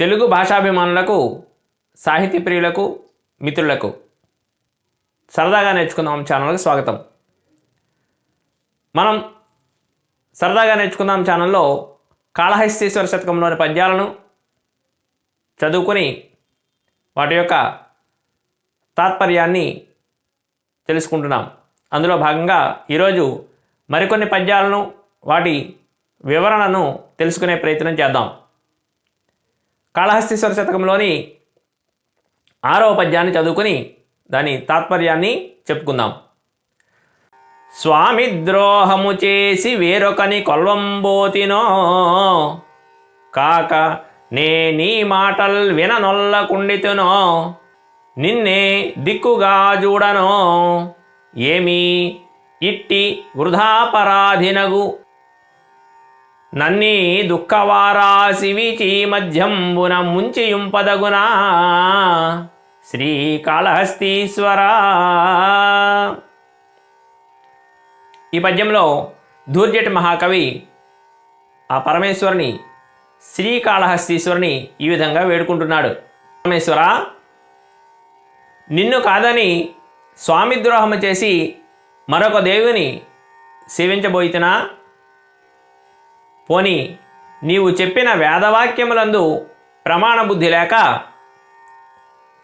తెలుగు భాషాభిమానులకు సాహితీ ప్రియులకు మిత్రులకు సరదాగా నేర్చుకుందాం ఛానల్కి స్వాగతం. మనం సరదాగా నేర్చుకుందాం ఛానల్లో కాళహస్తీశ్వర శతకంలోని పద్యాలను చదువుకొని వాటి యొక్క తాత్పర్యాన్ని తెలుసుకుంటున్నాం. అందులో భాగంగా ఈరోజు మరికొన్ని పద్యాలను వాటి వివరణను తెలుసుకునే ప్రయత్నం చేద్దాం. కాళహస్తీశ్వర శతకంలోని ఆరవ పద్యాన్ని చదువుకుని దాని తాత్పర్యాన్ని చెప్పుకుందాం. స్వామి ద్రోహము చేసి వేరొకని కొల్వంబోతినో కాక నే నీ మాటల్ విననొల్లకుండితునో నిన్నే దిక్కుగా చూడనో ఏమీ ఇట్టి వృధాపరాధినగు నన్నీ దుఃఖవారాశివిచి మధ్యంబున ముంచియుంపదగునా శ్రీకాళహస్తీశ్వరా. ఈ పద్యంలో దూర్జటి మహాకవి ఆ పరమేశ్వరుని శ్రీకాళహస్తీశ్వరుని ఈ విధంగా వేడుకుంటున్నాడు. పరమేశ్వర నిన్ను కాదని స్వామిద్రోహము చేసి మరొక దేవుని సేవించబోయితునా? పోని నీవు చెప్పిన వేదవాక్యములందు ప్రమాణ బుద్ధి లేక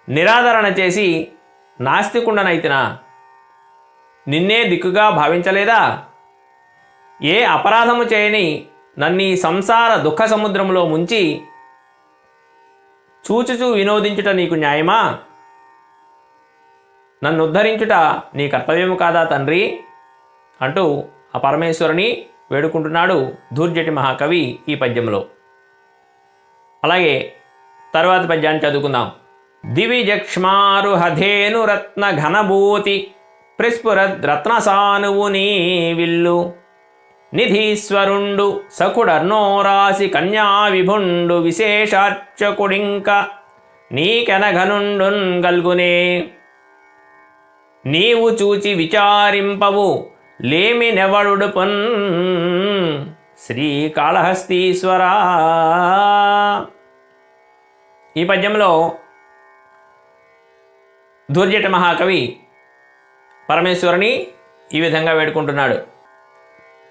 నిరాదరణ చేసి నాస్తికుండనైతినా? నిన్నే దిక్కుగా భావించలేదా? ఏ అపరాధము చేయని నన్నీ సంసార దుఃఖ సముద్రంలో ముంచి చూచుచూ వినోదించుట నీకు న్యాయమా? నన్ను ఉద్ధరించుట నీ కర్తవ్యము కాదా తండ్రి? అంటూ ఆ పరమేశ్వరుని వేడుకుంటున్నాడు ధూర్జటి మహాకవి ఈ పద్యంలో. అలాగే తర్వాత పద్యాన్ని చదువుకుందాం. దివిజక్ష్మారు హధేను రత్న ఘనభూతి ప్రస్ఫురద్ రత్నసానువు నీ విల్లు నిధీశ్వరుండు సకుడర్నోరాసి కన్యా విభుండు విశేషార్చకుడింక నీకెనఘనుండున్ గల్గునే. నీవు చూచి విచారింపవు లేమి నెవడుడు పొన్ శ్రీకాళహస్తీశ్వరా. ఈ పద్యంలో దుర్జట మహాకవి పరమేశ్వరుని ఈ విధంగా వేడుకుంటున్నాడు.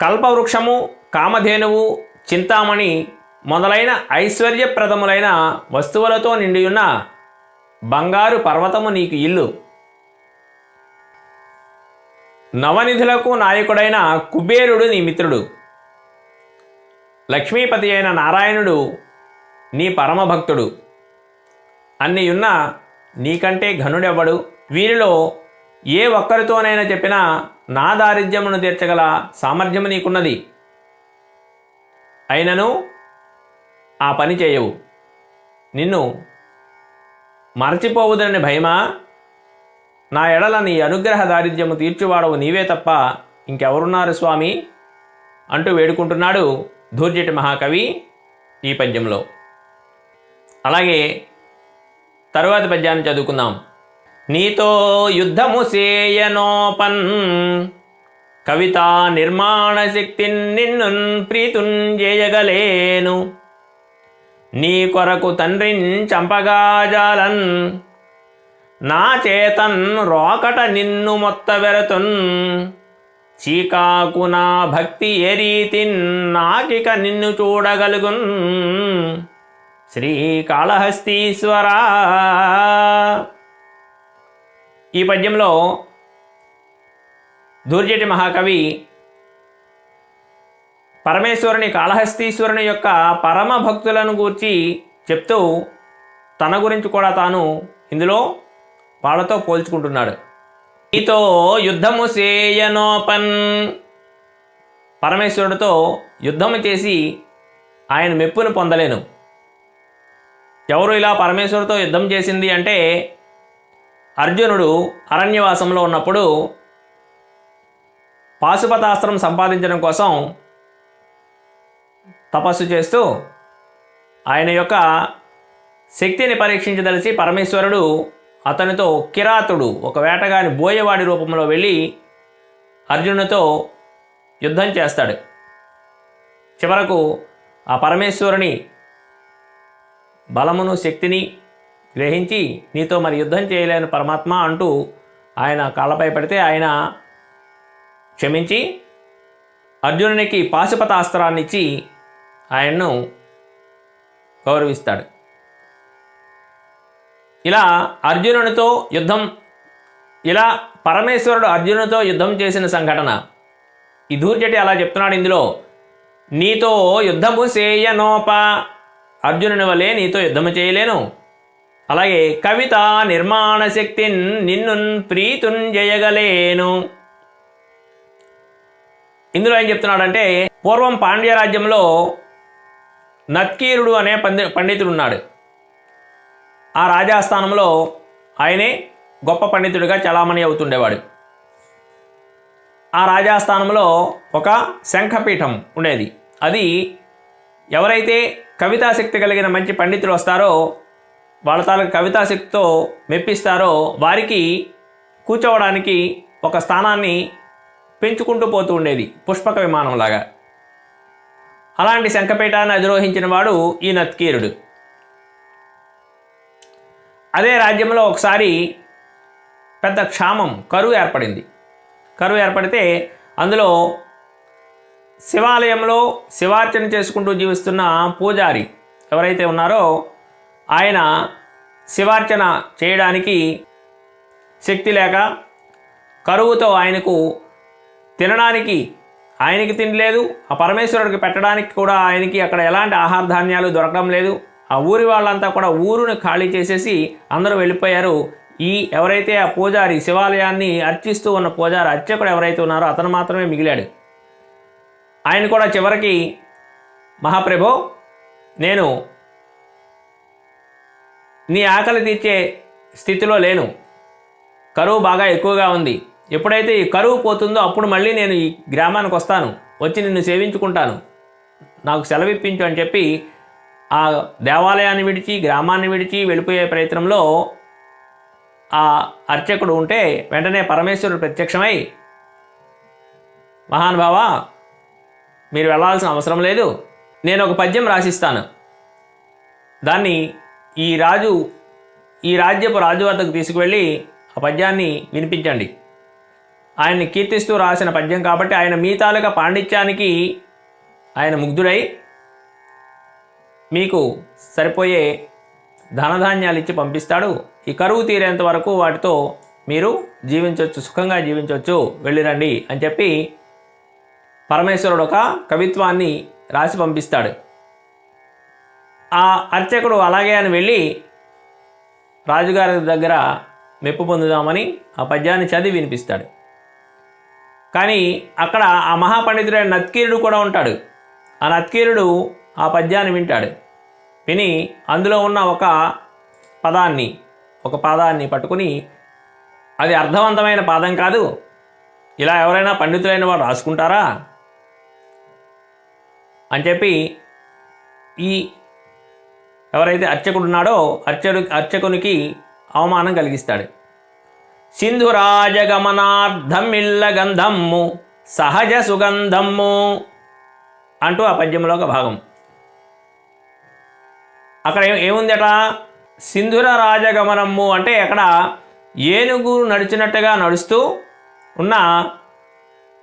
కల్పవృక్షము కామధేనువు చింతామణి మొదలైన ఐశ్వర్యప్రదములైన వస్తువులతో నిండియున్న బంగారు పర్వతము నీకు ఇల్లు. నవనిధులకు నాయకుడైన కుబేరుడు నీ మిత్రుడు. లక్ష్మీపతి అయిన నారాయణుడు నీ పరమభక్తుడు. అన్నియున్న నీకంటే ఘనుడెవ్వడు వీరిలో ఏ ఒక్కరితోనైనా చెప్పినా నా దారిద్ర్యమును తీర్చగల సామర్థ్యము నీకున్నది. అయినను ఆ పని చేయవు. నిన్ను మరచిపోవుదని భయమా? నా ఎడల నీ అనుగ్రహ దారిద్ర్యము తీర్చువాడవు నీవే తప్ప ఇంకెవరున్నారు స్వామి? అంటూ వేడుకుంటున్నాడు ధూర్జటి మహాకవి ఈ పద్యంలో. అలాగే తరువాతి పద్యాన్ని చదువుకుందాం. నీతో యుద్ధము సేయనోపన్ కవితా నిర్మాణ శక్తి నిన్ను ప్రీతున్ చేయగలేను నీ కొరకు తండ్రిన్ చంపగాజాలన్ నా చేతన్ రోకట నిన్ను మొత్తవెరతున్ చీకాకు నా భక్తి ఏ నాకిక నిన్ను చూడగలుగున్. శ్రీకాళహస్తీశ్వరా. ఈ పద్యంలో దూర్జటి మహాకవి పరమేశ్వరుని కాళహస్తీశ్వరుని యొక్క పరమ భక్తులను గూర్చి చెప్తూ తన గురించి కూడా తాను ఇందులో వాళ్ళతో పోల్చుకుంటున్నాడు. నీతో యుద్ధము సేయనోపన్ పరమేశ్వరుడితో యుద్ధము చేసి ఆయన మెప్పును పొందలేను. ఎవరు ఇలా పరమేశ్వరుడితో యుద్ధం చేసింది అంటే అర్జునుడు అరణ్యవాసంలో ఉన్నప్పుడు పాశుపతాస్త్రం సంపాదించడం కోసం తపస్సు చేస్తూ ఆయన యొక్క శక్తిని పరీక్షించదలిచి పరమేశ్వరుడు అతనితో కిరాతుడు ఒక వేటగాని బోయవాడి రూపంలో వెళ్ళి అర్జునుడితో యుద్ధం చేస్తాడు. చివరకు ఆ పరమేశ్వరుని బలమును శక్తిని గ్రహించి నీతో మరి యుద్ధం చేయలేని పరమాత్మ అంటూ ఆయన కాళ్ళపై పడితే ఆయన క్షమించి అర్జునునికి పాశుపతాస్త్రాన్ని ఇచ్చి ఆయన్ను గౌరవిస్తాడు. ఇలా అర్జునునితో యుద్ధం ఇలా పరమేశ్వరుడు అర్జునుతో యుద్ధం చేసిన సంఘటన. ఈ దూర్జటి అలా చెప్తున్నాడు ఇందులో. నీతో యుద్ధము చేయనోప. అర్జునుని వలె నీతో యుద్ధము చేయలేను. అలాగే కవిత నిర్మాణ శక్తిన్ నిన్నున్ ప్రీతున్ జయగలేను. ఇందులో ఏం చెప్తున్నాడంటే పూర్వం పాండ్యరాజ్యంలో నత్కీరుడు అనే పండి పండితుడు ఉన్నాడు ఆ రాజాస్థానంలో ఆయనే గొప్ప పండితుడిగా చలామణి అవుతుండేవాడు. ఆ రాజాస్థానంలో ఒక శంఖపీఠం ఉండేది. అది ఎవరైతే కవితాశక్తి కలిగిన మంచి పండితులు వస్తారో వాళ్ళ తాలకు కవితాశక్తితో మెప్పిస్తారో వారికి కూర్చోవడానికి ఒక స్థానాన్ని పెంచుకుంటూ పోతూ ఉండేది పుష్పక విమానంలాగా. అలాంటి శంఖపీఠాన్ని అధిరోహించిన వాడు ఈ నత్కీరుడు. అదే రాజ్యంలో ఒకసారి పెద్ద క్షామం కరువు ఏర్పడింది. కరువు ఏర్పడితే అందులో శివాలయంలో శివార్చన చేసుకుంటూ జీవిస్తున్న పూజారి ఎవరైతే ఉన్నారో ఆయన శివార్చన చేయడానికి శక్తి లేక కరువుతో ఆయనకు తినడానికి ఆయనకి తిండి లేదు ఆ పరమేశ్వరుడికి పెట్టడానికి కూడా ఆయనకి అక్కడ ఎలాంటి ఆహార ధాన్యాలు దొరకడం లేదు. ఆ ఊరి వాళ్ళంతా కూడా ఊరుని ఖాళీ చేసేసి అందరూ వెళ్ళిపోయారు. ఈ ఎవరైతే ఆ పూజారి శివాలయాన్ని అర్చిస్తూ ఉన్న పూజారి అర్చకుడు ఎవరైతే ఉన్నారో అతను మాత్రమే మిగిలాడు. ఆయన కూడా చివరికి మహాప్రభో నేను నీ ఆకలి తీర్చే స్థితిలో లేను. కరువు బాగా ఎక్కువగా ఉంది. ఎప్పుడైతే ఈ కరువు పోతుందో అప్పుడు మళ్ళీ నేను ఈ గ్రామానికి వస్తాను. వచ్చి నిన్ను సేవించుకుంటాను. నాకు సెలవిప్పించు అని చెప్పి ఆ దేవాలయాన్ని విడిచి గ్రామాన్ని విడిచి వెళ్ళిపోయే ప్రయత్నంలో ఆ అర్చకుడు ఉంటే వెంటనే పరమేశ్వరుడు ప్రత్యక్షమై మహానుభావ మీరు వెళ్ళాల్సిన అవసరం లేదు. నేను ఒక పద్యం రాసిస్తాను. దాన్ని ఈ రాజు ఈ రాజ్యపు రాజు వద్దకు తీసుకువెళ్ళి ఆ పద్యాన్ని వినిపించండి. ఆయన్ని కీర్తిస్తూ రాసిన పద్యం కాబట్టి ఆయన మీ తాలూకా పాండిత్యానికి ఆయన ముగ్ధుడై మీకు సరిపోయే ధనధాన్యాలు ఇచ్చి పంపిస్తాడు. ఈ కరువు తీరేంత వరకు వాటితో మీరు జీవించవచ్చు సుఖంగా జీవించవచ్చు వెళ్ళిరండి అని చెప్పి పరమేశ్వరుడు ఒక కవిత్వాన్ని రాసి పంపిస్తాడు. ఆ అర్చకుడు అలాగే అని వెళ్ళి రాజుగారి దగ్గర మెప్పు పొందుదామని ఆ పద్యాన్ని చదివి వినిపిస్తాడు. కానీ అక్కడ ఆ మహాపండితుడైన నత్కీరుడు కూడా ఉంటాడు. ఆ నత్కీరుడు ఆ పద్యాన్ని వింటాడు. విని అందులో ఉన్న ఒక పదాన్ని ఒక పాదాన్ని పట్టుకుని అది అర్థవంతమైన పాదం కాదు. ఇలా ఎవరైనా పండితులైన వారు రాసుకుంటారా? అని చెప్పి ఈ ఎవరైతే అర్చకుడు ఉన్నాడో అర్చడు అర్చకునికి అవమానం కలిగిస్తాడు. సింధురాజగమనార్థమిల్ల గంధమ్ము సహజ సుగంధమ్ము అంటూ ఆ పద్యంలో ఒక భాగం. అక్కడ ఏముందట? సింధుర రాజగమనము అంటే అక్కడ ఏనుగు నడిచినట్టుగా నడుస్తూ ఉన్న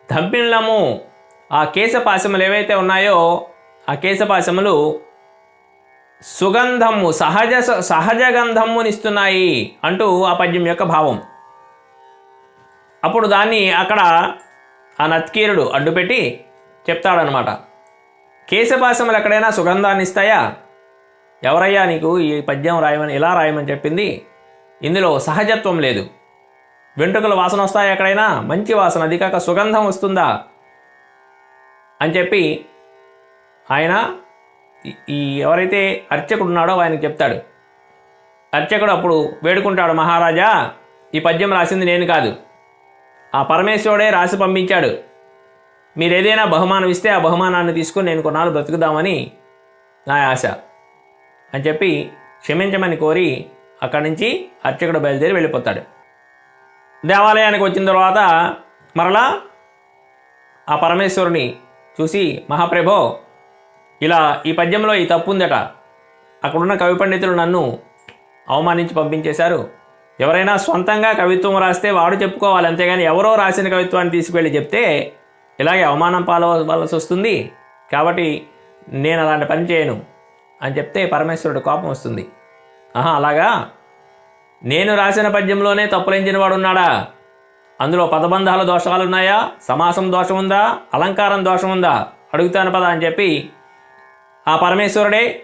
ధంపిళ్ళము ఆ కేశపాశములు ఏవైతే ఉన్నాయో ఆ కేశపాశములు సుగంధము సహజ సహజ గంధమునిస్తున్నాయి అంటూ ఆ పద్యం యొక్క భావం. అప్పుడు దాన్ని అక్కడ ఆ నత్కీరుడు అడ్డుపెట్టి చెప్తాడనమాట కేశపాశములు ఎక్కడైనా సుగంధాన్ని ఇస్తాయా ఎవరయ్యా నీకు ఈ పద్యం రాయమని ఇలా రాయమని చెప్పింది? ఇందులో సహజత్వం లేదు. వెంట్రుకల వాసన వస్తాయి ఎక్కడైనా? మంచి వాసన అది కాక సుగంధం వస్తుందా? అని చెప్పి ఆయన ఈ- ఈ ఎవరైతే అర్చకుడు ఉన్నాడో ఆయనకు చెప్తాడు. అర్చకుడు అప్పుడు వేడుకుంటాడు మహారాజా ఈ పద్యం రాసింది నేను కాదు. ఆ పరమేశ్వరుడే రాసి పంపించాడు. మీరు ఏదైనా బహుమానం ఇస్తే ఆ బహుమానాన్ని తీసుకుని నేను కొన్నాళ్ళు బ్రతుకుదామని నా ఆశ. అని చెప్పి క్షమించమని కోరి అక్కడి నుంచి అర్చకుడు బయలుదేరి వెళ్ళిపోతాడు. దేవాలయానికి వచ్చిన తర్వాత మరలా ఆ పరమేశ్వరుని చూసి మహాప్రభో ఇలా ఈ పద్యంలో ఈ తప్పు ఉందట అక్కడున్న కవి పండితులు నన్ను అవమానించి పంపించేశారు. ఎవరైనా సొంతంగా కవిత్వం రాస్తే వాడు చెప్పుకోవాలి. అంతేగాని ఎవరో రాసిన కవిత్వాన్ని తీసుకువెళ్ళి చెప్తే ఇలాగే అవమానం పాలవలసి వస్తుంది కాబట్టి నేను అలాంటి పని చేయను. అని చెప్తే పరమేశ్వరుడు కోపం వస్తుంది. ఆహా అలాగా? నేను రాసిన పద్యంలోనే తప్పులెంచిన వాడు ఉన్నాడా అందులో పదబంధాల దోషాలు ఉన్నాయా సమాసం దోషం ఉందా అలంకారం దోషం ఉందా అడుగుతాను పద అని చెప్పి ఆ పరమేశ్వరుడే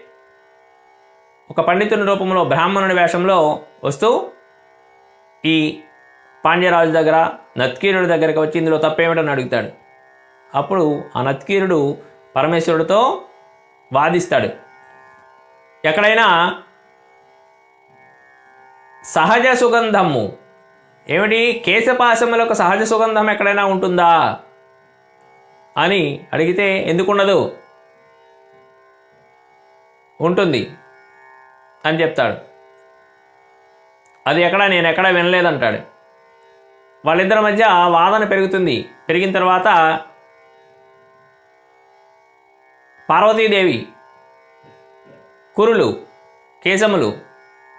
ఒక పండితుని రూపంలో బ్రాహ్మణుడి వేషంలో వస్తూ ఈ పాండ్యరాజు దగ్గర నత్కీరుడి దగ్గరికి వచ్చి ఇందులో తప్పేమిటని అడుగుతాడు. అప్పుడు ఆ నత్కీరుడు పరమేశ్వరుడితో వాదిస్తాడు. ఎక్కడైనా సహజ సుగంధము. ఏమిటి? కేశపాశములకు సహజ సుగంధం ఎక్కడైనా ఉంటుందా? అని అడిగితే ఎందుకుండదు? ఉంటుంది అని చెప్తాడు. అది ఎక్కడ? నేను ఎక్కడ వినలేదంటాడు. వాళ్ళిద్దరి మధ్య వాదన పెరుగుతుంది. పెరిగిన తర్వాత పార్వతీదేవి కురులు కేశములు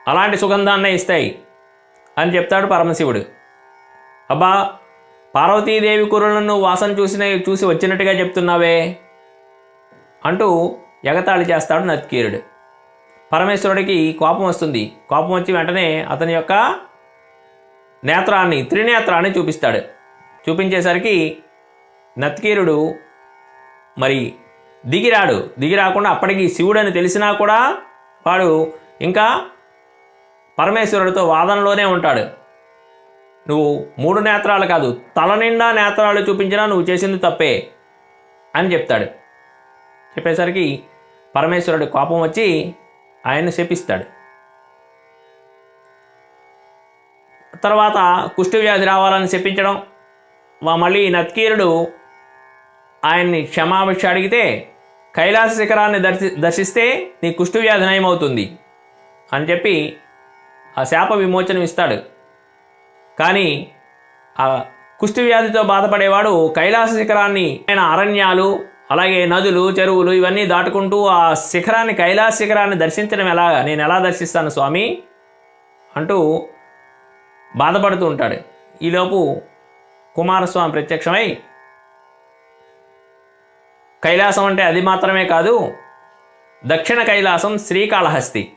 అలాంటి సుగంధాన్నే ఇస్తాయి అని చెప్తాడు పరమశివుడు. అబ్బా పార్వతీదేవి కురులను వాసన చూసిన చూసి వచ్చినట్టుగా చెప్తున్నావే అంటూ ఎగతాళి చేస్తాడు నత్కీరుడు. పరమేశ్వరుడికి కోపం వస్తుంది. కోపం వచ్చి వెంటనే అతని యొక్క నేత్రాన్ని త్రినేత్రాన్ని చూపిస్తాడు. చూపించేసరికి నత్కీరుడు మరి దిగిరాడు. దిగిరాకుండా అప్పటికి శివుడని తెలిసినా కూడా వాడు ఇంకా పరమేశ్వరుడితో వాదనలోనే ఉంటాడు. నువ్వు మూడు నేత్రాలు కాదు తల నిండా నేత్రాలు చూపించినా నువ్వు చేసింది తప్పే అని చెప్తాడు. చెప్పేసరికి పరమేశ్వరుడు కోపం వచ్చి ఆయన్ని శపిస్తాడు. తర్వాత కుష్ఠవ్యాధి రావాలని చెప్పించడం మళ్ళీ నత్కీరుడు ఆయన్ని క్షమాభిక్ష అడిగితే కైలాస శిఖరాన్ని దర్శి దర్శిస్తే నీ కుష్ఠవ్యాధి నయమవుతుంది అని చెప్పి ఆ శాప విమోచనం ఇస్తాడు. కానీ ఆ కుష్ఠవ్యాధితో బాధపడేవాడు కైలాస శిఖరాన్ని ఆయన అరణ్యాలు అలాగే నదులు చెరువులు ఇవన్నీ దాటుకుంటూ ఆ శిఖరాన్ని కైలాస శిఖరాన్ని దర్శించడం ఎలా నేను ఎలా దర్శిస్తాను స్వామి? అంటూ బాధపడుతూ ఉంటాడు. ఈలోపు కుమారస్వామి ప్రత్యక్షమై కైలాసం అంటే అది మాత్రమే కాదు దక్షిణ కైలాసం శ్రీకాళహస్తి.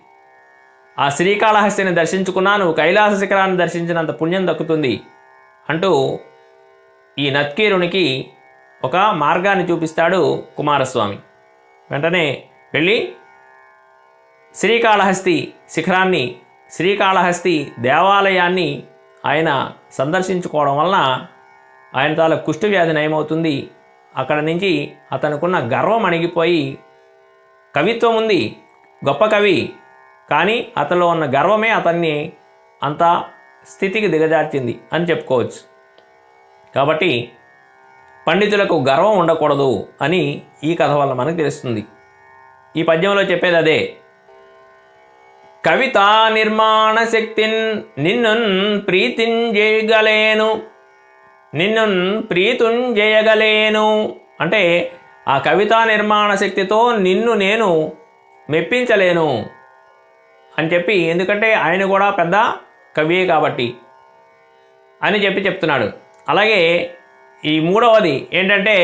ఆ శ్రీకాళహస్తిని దర్శించుకున్నా నువ్వు కైలాస శిఖరాన్ని దర్శించినంత పుణ్యం దక్కుతుంది అంటూ ఈ నత్కీరునికి ఒక మార్గాన్ని చూపిస్తాడు కుమారస్వామి. వెంటనే వెళ్ళి శ్రీకాళహస్తి శిఖరాన్ని శ్రీకాళహస్తి దేవాలయాన్ని ఆయన సందర్శించుకోవడం వలన ఆయన తాల కుష్ఠవ్యాధి నయమవుతుంది. అక్కడ నుంచి అతనుకున్న గర్వం అణిగిపోయి కవిత్వం ఉంది గొప్ప కవి. కానీ అతనిలో ఉన్న గర్వమే అతన్ని అంత స్థితికి దిగజార్చింది అని చెప్పుకోవచ్చు. కాబట్టి పండితులకు గర్వం ఉండకూడదు అని ఈ కథ వల్ల మనకు తెలుస్తుంది. ఈ పద్యంలో చెప్పేది అదే. కవితా నిర్మాణ శక్తిన్ నిన్నున్ ప్రీతింజేయగలేను నిన్ను ప్రీతుం చేయగలేను అంటే ఆ కవితా నిర్మాణ శక్తితో నిన్ను నేను మెప్పించలేను అని చెప్పి ఎందుకంటే ఆయన కూడా పెద్ద కవియే కాబట్టి అని చెప్పి చెప్తున్నాడు. అలాగే ఈ మూడవది ఏంటంటే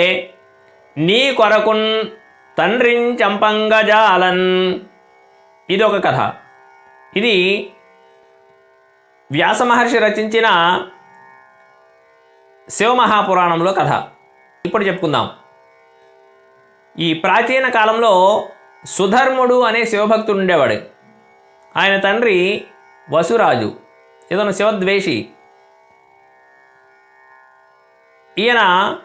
నీ కొరకున్ తండ్రిన్ చంపంగజాలన్ ఇది ఒక కథ. ఇది వ్యాస మహర్షి రచించిన శివమహాపురాణంలో కథ. ఇప్పుడు చెప్పుకుందాం. ఈ ప్రాచీన కాలంలో సుధర్ముడు అనే శివభక్తుడు ఉండేవాడు. ఆయన తండ్రి వసురాజు ఇతను శివద్వేషి. ఈయన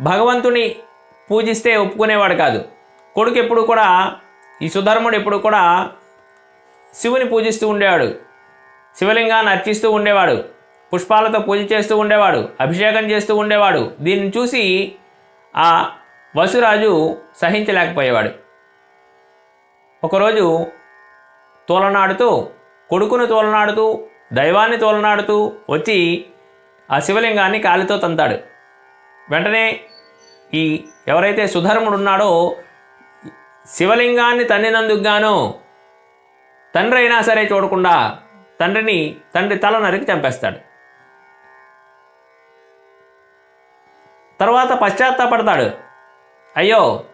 భగవంతుని పూజిస్తే ఒప్పుకునేవాడు కాదు. కొడుకు ఎప్పుడు కూడా ఈ సుధర్ముడు ఎప్పుడు కూడా శివుని పూజిస్తూ ఉండేవాడు. శివలింగాన్ని అర్చిస్తూ ఉండేవాడు. పుష్పాలతో పూజ చేస్తూ ఉండేవాడు అభిషేకం చేస్తూ ఉండేవాడు. దీన్ని చూసి ఆ వసురాజు సహించలేకపోయేవాడు. ఒకరోజు తోలనాడుతూ కొడుకును తోలనాడుతూ దైవాన్ని తోలనాడుతూ వచ్చి ఆ శివలింగాన్ని కాలితో తంతాడు. వెంటనే ఈ ఎవరైతే సుధర్ముడు ఉన్నాడో శివలింగాన్ని తన్నినందుకు గాను తండ్రి అయినా సరే చూడకుండా తండ్రిని తండ్రి తల నరికి చంపేస్తాడు. తర్వాత పశ్చాత్తాపడతాడు. అయ్యో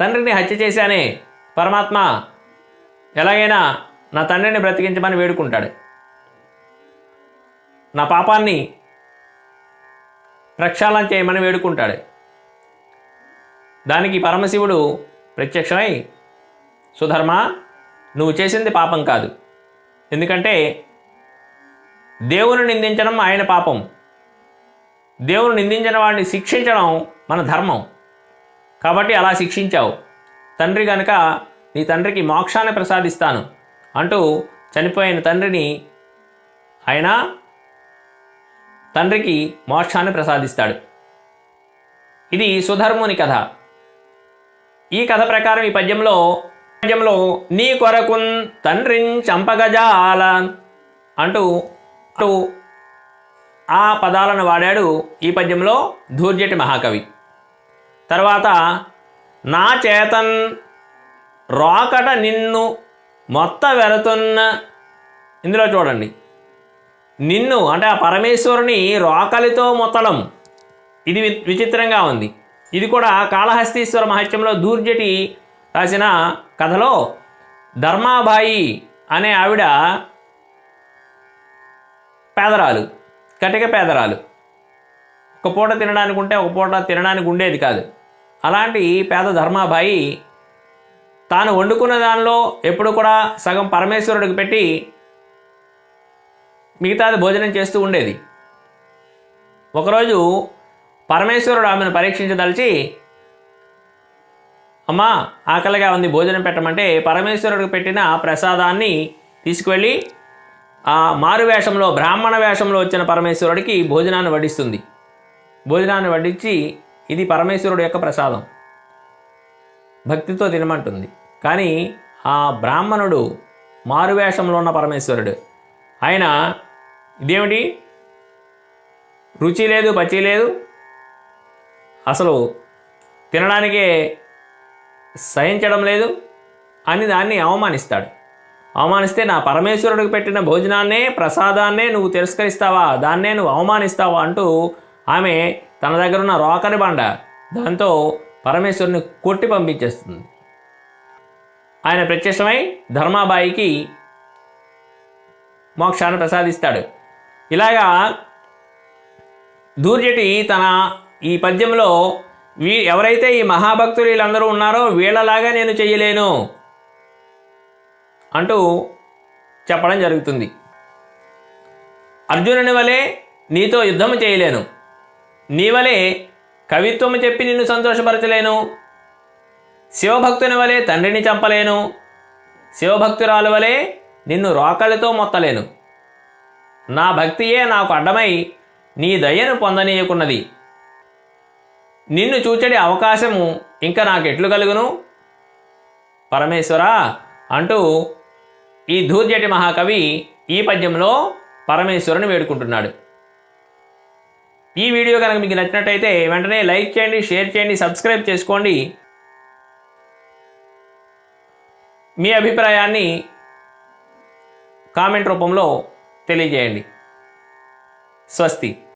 తండ్రిని హత్య చేశానే పరమాత్మ? ఎలాగైనా నా తండ్రిని బ్రతికించమని వేడుకుంటాడు. నా పాపాన్ని ప్రక్షాళన చేయమని వేడుకుంటాడు. దానికి పరమశివుడు ప్రత్యక్షమై సుధర్మ నువ్వు చేసింది పాపం కాదు. ఎందుకంటే దేవుని నిందించడం ఆయన పాపం. దేవుని నిందించిన వాడిని శిక్షించడం మన ధర్మం. కాబట్టి అలా శిక్షించావు. తండ్రి గనక నీ తండ్రికి మోక్షాన్ని ప్రసాదిస్తాను అంటూ చనిపోయిన తండ్రిని ఆయన తండ్రికి మోక్షాన్ని ప్రసాదిస్తాడు. ఇది సుధర్ముని కథ. ఈ కథ ప్రకారం ఈ పద్యంలో పద్యంలో నీ కొరకున్ తండ్రిని చంపగజాల అంటూ అంటూ ఆ పదాలను వాడాడు ఈ పద్యంలో ధూర్జటి మహాకవి. తర్వాత నా చేతన్ రాకట నిన్ను మొత్త వెరతున్న ఇందులో చూడండి. నిన్ను అంటే ఆ పరమేశ్వరుని రోకలితో మొత్తడం. ఇది వి- విచిత్రంగా ఉంది. ఇది కూడా కాళహస్తీశ్వర మహత్యంలో దూర్జటి రాసిన కథలో ధర్మాబాయి అనే ఆవిడ పేదరాలు. కటిక పేదరాలు. ఒక పూట తినడానికి ఉంటే ఒక పూట తినడానికి ఉండేది కాదు. అలాంటి పేద ధర్మాబాయి తాను వండుకున్న దానిలో ఎప్పుడు కూడా సగం పరమేశ్వరుడికి పెట్టి మిగతాది భోజనం చేస్తూ ఉండేది. ఒకరోజు పరమేశ్వరుడు ఆమెను పరీక్షించదలిచి అమ్మా ఆకలిగా ఉంది భోజనం పెట్టమంటే పరమేశ్వరుడికి పెట్టిన ప్రసాదాన్ని తీసుకువెళ్ళి ఆ మారు వేషంలో బ్రాహ్మణ వేషంలో వచ్చిన పరమేశ్వరుడికి భోజనాన్ని వడ్డిస్తుంది. భోజనాన్ని వడ్డించి ఇది పరమేశ్వరుడు యొక్క ప్రసాదం. భక్తితో తినమంటుంది. కానీ ఆ బ్రాహ్మణుడు మారువేషంలో ఉన్న పరమేశ్వరుడు ఆయన ఇదేమిటి? రుచి లేదు పచి లేదు అసలు తినడానికే సహించడం లేదు అని దాన్ని అవమానిస్తాడు. అవమానిస్తే నా పరమేశ్వరుడికి పెట్టిన భోజనాన్నే ప్రసాదాన్నే నువ్వు తిరస్కరిస్తావా? దాన్నే నువ్వు అవమానిస్తావా? అంటూ ఆమె తన దగ్గర ఉన్న రోకరి బండ దాంతో పరమేశ్వరుని కొట్టి పంపించేస్తుంది. ఆయన ప్రత్యక్షమై ధర్మాబాయికి మోక్షాన్ని ప్రసాదిస్తాడు. ఇలాగా దూర్జటి తన ఈ పద్యంలో వీ ఎవరైతే ఈ మహాభక్తులు వీళ్ళందరూ ఉన్నారో వీళ్ళలాగా నేను చెయ్యలేను అంటూ చెప్పడం జరుగుతుంది. అర్జునుని వలె నీతో యుద్ధము చేయలేను. నీ వలె కవిత్వము చెప్పి నిన్ను సంతోషపరచలేను. శివభక్తుని వలె తండ్రిని చంపలేను. శివభక్తురాలు వలె నిన్ను రోకలితో మొత్తలేను. నా భక్తియే నాకు అడ్డమై నీ దయను పొందనీయకున్నది. నిన్ను చూచడి అవకాశము ఇంకా నాకెట్లు కలుగును? పరమేశ్వరా అంటూ ఈ ధూర్జటి మహాకవి ఈ పద్యంలో పరమేశ్వరుని వేడుకుంటున్నాడు. ఈ వీడియో కనుక మీకు నచ్చినట్టయితే వెంటనే లైక్ చేయండి షేర్ చేయండి సబ్స్క్రైబ్ చేసుకోండి. మీ అభిప్రాయాన్ని కామెంట్ రూపంలో తెలియజేయండి. స్వస్తి.